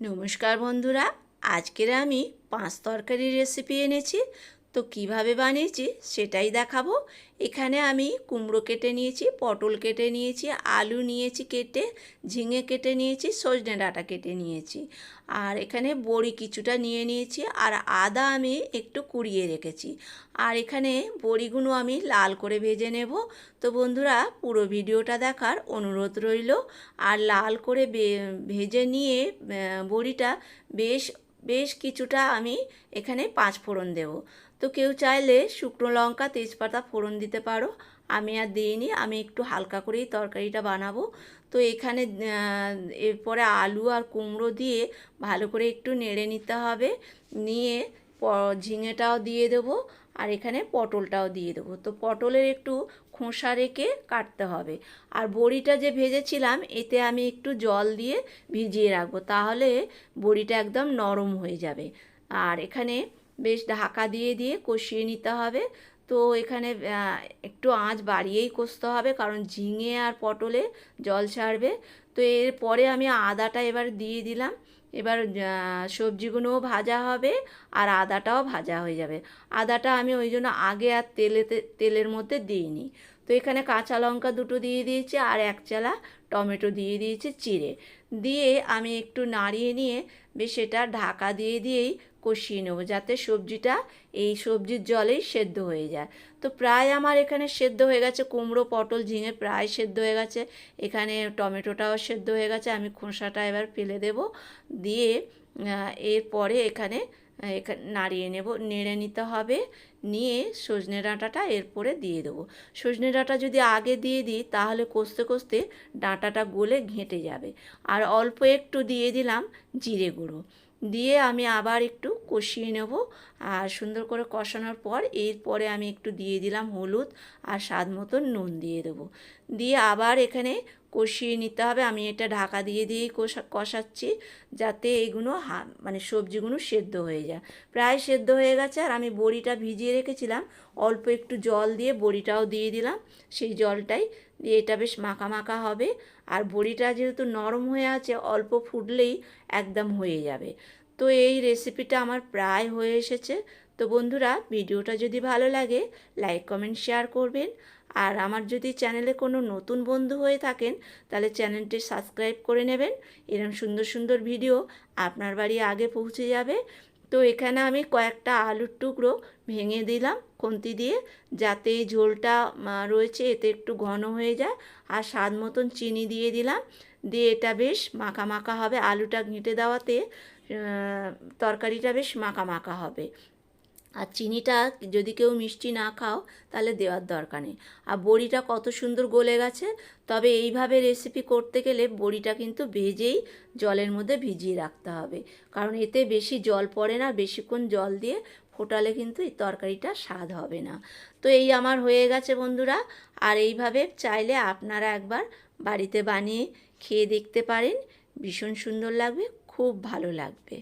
নমস্কার বন্ধুরা আজকের আমি পাঁচ তরকারির রেসিপি এনেছি। তো কীভাবে বানিয়েছি সেটাই দেখাবো। এখানে আমি কুমড়ো কেটে নিয়েছি, পটল কেটে নিয়েছি, আলু নিয়েছি কেটে, ঝিঙে কেটে নিয়েছি, সজনে ডাঁটা কেটে নিয়েছি। আর এখানে বড়ি কিছুটা নিয়ে নিয়েছি, আর আদা আমি একটু কুড়িয়ে রেখেছি। আর এখানে বড়িগুলো আমি লাল করে ভেজে নেব। তো বন্ধুরা, পুরো ভিডিওটা দেখার অনুরোধ রইল। আর লাল করে ভেজে নিয়ে বড়িটা বেশ বেশ কিছুটা আমি এখানে পাঁচ ফোড়ন দেব। তো কেউ চাইলে শুকনো লঙ্কা, তেজপাতা ফোড়ন দিতে পারো। আমি আর দিইনি, আমি একটু হালকা করেই তরকারিটা বানাবো। তো এখানে এরপরে আলু আর কুমড়ো দিয়ে ভালো করে একটু নেড়ে নিতে হবে। নিয়ে ঝিঙেটাও দিয়ে দেবো আর এখানে পটলটাও দিয়ে দেবো। তো পটলের একটু খোসা রেখে কাটতে হবে। আর বড়িটা যে ভেজেছিলাম, এতে আমি একটু জল দিয়ে ভিজিয়ে রাখব। তাহলে বড়িটা একদম নরম হয়ে যাবে। আর এখানে বেশ ঢাকা দিয়ে দিয়ে কষিয়ে নিতে হবে। তো এখানে একটু আঁচ বাড়িয়েই কষতে হবে কারণ ঝিঙে আর পটলে জল ছাড়বে। তো এরপরে আমি আদাটা এবার দিয়ে দিলাম। এবার সবজিগুলোও ভাজা হবে আর আদাটাও ভাজা হয়ে যাবে। আদাটা আমি ওই জন্য আগে আর তেলেতে, তেলের মধ্যে দিইনি। তো এখানে কাঁচা লঙ্কা দুটো দিয়ে দিয়েছি আর এক চালা টমেটো দিয়ে দিয়েছি চিড়ে। দিয়ে আমি একটু নাড়িয়ে নিয়ে বেশ সেটা ঢাকা দিয়ে দিয়েই কষিয়ে নেব যাতে সবজিটা এই সবজির জলেই সেদ্ধ হয়ে যায়। তো প্রায় আমার এখানে সেদ্ধ হয়ে গেছে, কুমড়ো, পটল, ঝিঙে প্রায় সেদ্ধ হয়ে গেছে। এখানে টমেটোটাও সেদ্ধ হয়ে গেছে, আমি খোসাটা এবার ফেলে দেব, দিয়ে এরপরে এখানে এখানে নাড়িয়ে নেব, নেড়ে নিতে হবে, নিয়ে সজনে ডাঁটাটা এরপরে দিয়ে দেবো। সজনে ডাঁটা যদি আগে দিয়ে দিই, তাহলে কষতে কষতে ডাঁটাটা গলে ঘেঁটে যাবে। আর অল্প একটু দিয়ে দিলাম জিরে গুঁড়ো। দিয়ে আমি আবার একটু কষিয়ে নেব। আর সুন্দর করে কষানোর পর এরপরে আমি একটু দিয়ে দিলাম হলুদ আর স্বাদ মতন নুন দিয়ে দেবো। দিয়ে আবার এখানে কষিয়ে নিতে হবে। আমি এটা ঢাকা দিয়ে দিয়েই কষা, কষাচ্ছি যাতে এগুলো হা মানে সবজিগুলো সেদ্ধ হয়ে যায়। প্রায় সেদ্ধ হয়ে গেছে আর আমি বড়িটা ভিজিয়ে রেখেছিলাম। অল্প একটু জল দিয়ে বড়িটাও দিয়ে দিলাম। সেই জলটাই দিয়ে এটা বেশ মাখা মাখা হবে। আর বড়িটা যেহেতু নরম হয়ে আছে, অল্প ফুটলেই একদম হয়ে যাবে। তো এই রেসিপিটা আমার প্রায় হয়ে এসেছে। তো বন্ধুরা, ভিডিওটা যদি ভালো লাগে লাইক কমেন্ট শেয়ার করবেন। আর আমার যদি চ্যানেলে কোনো নতুন বন্ধু হয়ে থাকেন, তাহলে চ্যানেলটি সাবস্ক্রাইব করে নেবেন। এরম সুন্দর সুন্দর ভিডিও আপনার বাড়ি আগে পৌঁছে যাবে। তো এখানে আমি কয়েকটা আলুর টুকরো ভেঙে দিলাম খুন্তি দিয়ে, যাতে এই ঝোলটা রয়েছে, এতে একটু ঘন হয়ে যায়। আর স্বাদ মতন চিনি দিয়ে দিলাম। দিয়ে এটা বেশ মাখা মাখা হবে। আলুটা ঘেঁটে দেওয়াতে তরকারিটা বেশ মাখা মাখা হবে। আর চিনিটা যদি কেউ মিষ্টি না খাও, তাহলে দেওয়ার দরকার নেই। আর বড়িটা কত সুন্দর গলে গেছে, তবে এইভাবে রেসিপি করতে গেলে বড়িটা কিন্তু ভেজেই জলের মধ্যে ভিজিয়ে রাখতে হবে। কারণ এতে বেশি জল পড়ে না, বেশিক্ষণ জল দিয়ে ফোটালে কিন্তু এই তরকারিটা স্বাদ হবে না। তো এই আমার হয়ে গেছে বন্ধুরা, আর এইভাবে চাইলে আপনারা একবার বাড়িতে বানিয়ে খেয়ে দেখতে পারেন। ভীষণ সুন্দর লাগবে, খুব ভালো লাগবে।